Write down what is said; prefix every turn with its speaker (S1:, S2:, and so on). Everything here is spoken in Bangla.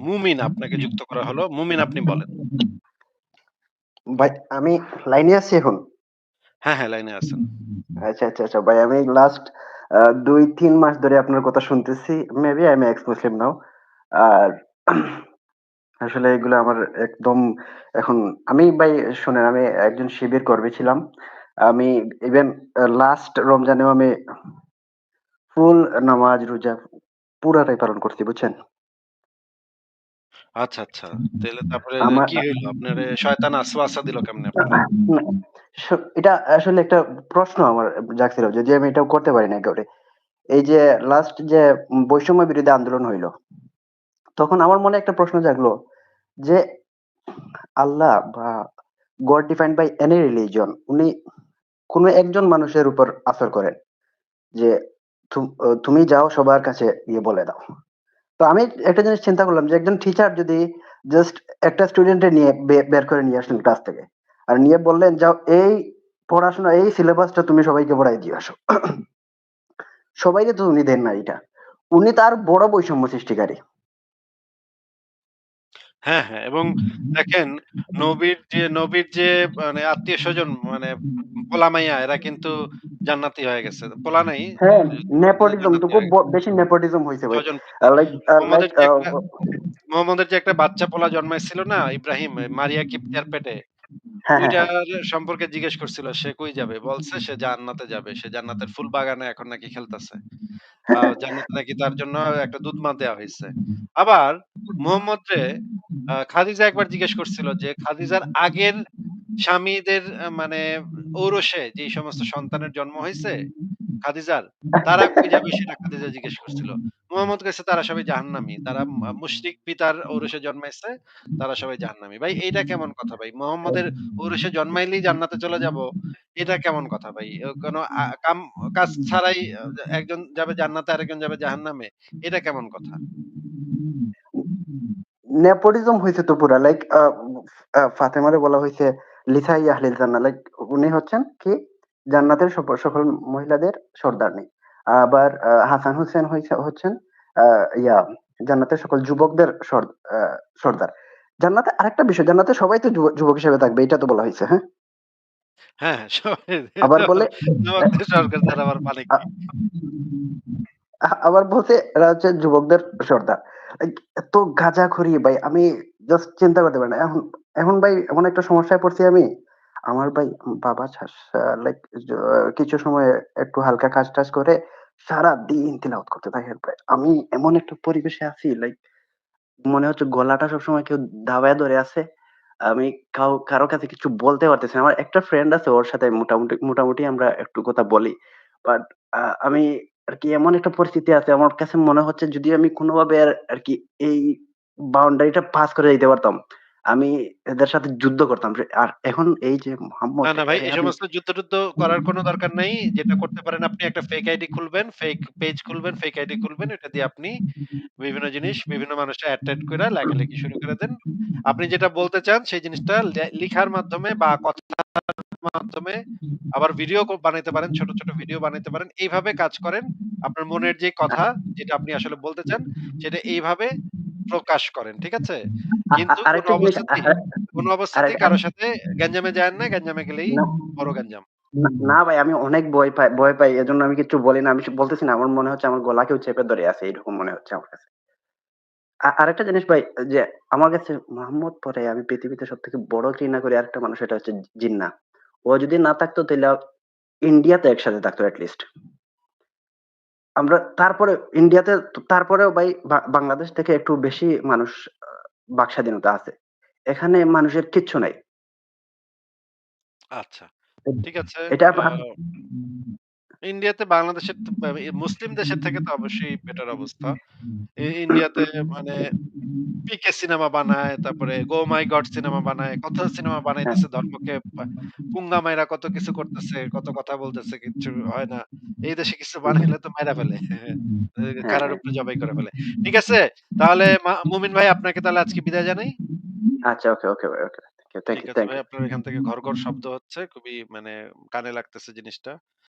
S1: মুমিন আপনাকে যুক্ত করা হলো। মুমিন আপনি বলেন।
S2: ভাই আমি লাইনে আছি এখন?
S1: হ্যাঁ, হ্যাঁ, লাইনে আছেন।
S2: আচ্ছা, আচ্ছা, আচ্ছা। ভাই আমি লাস্ট আ ২-৩ মাস ধরে আপনার কথা শুনতেছি। Maybe I am ex Muslim now. আর আসলে এগুলো আমার একদম এখন আমি ভাই শোনেন আমি একজন শিবির কর্মী ছিলাম। আমি ইভেন লাস্ট রমজানেও আমি ফুল নামাজ, রোজা পুরাটাই পালন করছি বুঝছেন?
S1: আচ্ছা, আচ্ছা। তাইলে তারপরে
S2: আমার
S1: কি হইল? আপনারে শয়তান ওয়াসওয়াসা দিল কেমনে আপনারে?
S2: স এটা আসলে একটা প্রশ্ন আমার জাগছিল যে, যে আমি এটাও করতে পারি না একেবারে। এই যে লাস্ট যে বৈষম্য বিরোধী আন্দোলন হইল। তখন আমার মনে একটা প্রশ্ন জাগলো যে আল্লাহ বা god defined by any religion উনি কোন একজন মানুষের উপর আসর করেন। যে তুম তুমি যাও সবার কাছে গিয়ে বলে দাও। তো আমি একটা জিনিস চিন্তা করলাম যে একজন টিচার যদি জাস্ট একটা স্টুডেন্টের নিয়ে বের করে নিয়ে আসলেন ক্লাস থেকে। আর নিয়ে বললেন, "যাও এই পড়াশোনা এই সিলেবাসটা তুমি সবাইকে পড়ায় দিয়ে আসো।" সবাইকে তো উনি দেন না এটা। উনি তার বড় বৈষম্য সৃষ্টিকারী।
S1: হ্যাঁ, হ্যাঁ এবং দেখেন নবীর যে নবীর যে মানে আত্মীয় স্বজন মানে পোলা-মাইয়া এরা কিন্তু জান্নাতি হয়ে গেছে। পোলা নাই
S2: হ্যাঁ, নেপোটিজম তো খুব। বেশি নেপোটিজম হইছে ভাই। লাইক লাইক
S1: মোহাম্মদের যে একটা বাচ্চা পোলা জন্মাইছিল না ইব্রাহিম মারিয়া কিপ্তিয়ার পেটে।
S2: হ্যাঁ, হ্যাঁ,
S1: ওইটার
S2: হ্যাঁ।
S1: সম্পর্কে জিজ্ঞেস করছিল সে কই যাবে? বলছে সে জান্নাতে যাবে। সে জান্নাতের ফুল বাগানে এখন নাকি খেলতেছে। জান্নাতে নাকি তার জন্য একটা দুধমা দেওয়া হয়েছে আবার মুহাম্মদরে আ খাদিজা একবার জিজ্ঞেস করছিল যে খাদিজার আগের স্বামীদের মানে ঔরসে যে সমস্ত সন্তানের জন্ম হইছে খাদিজার, তারা কই যাবে সেটা খাদিজা জিজ্ঞেস করছিল। মুহাম্মদ কইছে তারা সবাই জাহান্নামী। তারা মুশরিক পিতার ঔরসে জন্মাইছে, তারা সবাই জাহান্নামী। ভাই এইটা কেমন কথা ভাই? মুহাম্মদের ঔরসে জন্মাইলেই জান্নাতে চলে যাব, এটা কেমন কথা ভাই? কোন কাম কাজ ছাড়াই একজন যাবে জান্নাতে আরেকজন যাবে জাহান্নামে। এটা কেমন কথা?
S2: নেপোটিজম হইছে তো পুরা লাইক ফাতেমারে বলা হইছে লিসাই আহলিল লাইক উনি হচ্ছেন কি জান্নাতের সকল মহিলাদের সর্দারনি। আবার হাসান হোসেন হচ্ছেন ইয়া জান্নাতের সকল যুবকদের সর্দার। জান্নাতে আরেকটা বিষয় জান্নাতে সবাই তো যুবক হিসেবে থাকবে এটা তো বলা হয়েছে হ্যাঁ?
S1: হ্যাঁ, হ্যাঁ
S2: আবার বলে
S1: আবার মানে
S2: আবার বলছে এরা হচ্ছে যুবকদের সর্দার। এত গাঁজাখড়ি ভাই আমি জাস্ট চিন্তা করতে পারি না। এখন এখন ভাই এমন একটা সমস্যায় পড়ছি আমি। আমার ভাই বাবা লাইক কিছু সময় একটু হালকা কাজ-টাজ করে সারাদিন তিলাওয়াত করতে থাকে ভাই। আমি এমন একটা পরিবেশে আছি লাইক মনে হচ্ছে গলাটা সবসময় কেউ দাবায় ধরে আছে। আমি কাউ কারও কাছে কিছু বলতে পারতেছি না। আমার একটা ফ্রেন্ড আছে ওর সাথে মোটামুটি মোটামুটি আমরা একটু কথা বলি। বাট আমি আরকি এমন একটা পরিস্থিতি আছে আমার কাছে মনে হচ্ছে যদি আমি কোনোভাবে আর কি এই বাউন্ডারিটা পাস করে যাইতে পারতাম, আমি এদের সাথে যুদ্ধ করতাম। আর এখন এই যে মোহাম্মদ
S1: না, না ভাই এই সমস্ত যুদ্ধ-টুদ্ধ করার কোন দরকার নাই। যেটা করতে পারেন আপনি একটা ফেক আইডি খুলবেন, ফেক পেজ খুলবেন, ফেক আইডি খুলবেন। এটা দিয়ে আপনি বিভিন্ন জিনিস বিভিন্ন মানুষে এড-টেড কইরা লেখালেখি শুরু করে দেন। আপনি যেটা বলতে চান সেই জিনিসটা লে লিখার মাধ্যমে বা কথার মাধ্যমে আবার ভিডিও ক বানাইতে পারেন, ছোট, ছোট ভিডিও বানাইতে পারেন। এইভাবে কাজ করেন। আপনার মনের যে কথা যেটা আপনি আসলে বলতে চান সেটা এইভাবে প্রকাশ করেন। ঠিক আছে? কিন্তু কোন অবস্থাতেই কোন অবস্থাতেই
S2: আরেকটা
S1: কারও সাথে গ্যাঞ্জামে যায়েন না। গ্যাঞ্জামে গেলেই বড় গ্যাঞ্জাম।
S2: না, ভাই আমি অনেক ভয় পাই ভয় পাই। এজন্য আমি কিচ্ছু বলি না। আমি বলতেছি না। আমার মনে হচ্ছে আমার গলা কেউ চেপে ধরে আছে। এরকম মনে হচ্ছে আমার কাছে। আরেকটা জিনিস ভাই যে আমার কাছে মোহাম্মদ পরে আমি পৃথিবীতে সবথেকে বড় ঘৃণা করি আরেকটা মানুষ এটা হচ্ছে জিন্নাহ। ও যদি না থাকতো তাহলে ইন্ডিয়াতে একসাথে থাকতো এট লিস্ট। আমরা তারপরে ইন্ডিয়াতে তারপরেও ভাই বাংলাদেশ থেকে একটু বেশি মানুষ বাক বাকস্বাধীনতা আছে। এখানে মানুষের কিচ্ছু নাই।
S1: আচ্ছা। ঠিক আছে।
S2: এটা
S1: আ ইন্ডিয়াতে বাংলাদেশের মুসলিম দেশের থেকে তো অবশ্যই বেটার অবস্থা। ইন্ডিয়াতে মানে পিকে সিনেমা বানায়, তারপরে 'গো মাই গড' সিনেমা বানায়, কত সিনেমা
S2: হ্যাঁ।
S1: বানাইতেছে ধর্মকে পা পুঙ্গা মাইরা কত কিছু করতেছে, কত কথা বলতেছে, কিছু হয় না। এই দেশে কিছু বানাইলে তো মাইরা ফেলে।
S2: হ্যাঁ, হ্যাঁ।
S1: উপরে জবাই করে ফেলে। ঠিক আছে? তাহলে মুমিন ভাই আপনাকে তাহলে আজকে বিদায় জানাই।
S2: আচ্ছা ওকে, ওকে ভাই ওকে। থ্যাংক ইউ, থ্যাংক
S1: ভাই।
S2: ইউ।
S1: আপনার এখান থেকে ঘর ঘর শব্দ হচ্ছে। খুবই মানে কানে লাগতেছে জিনিসটা।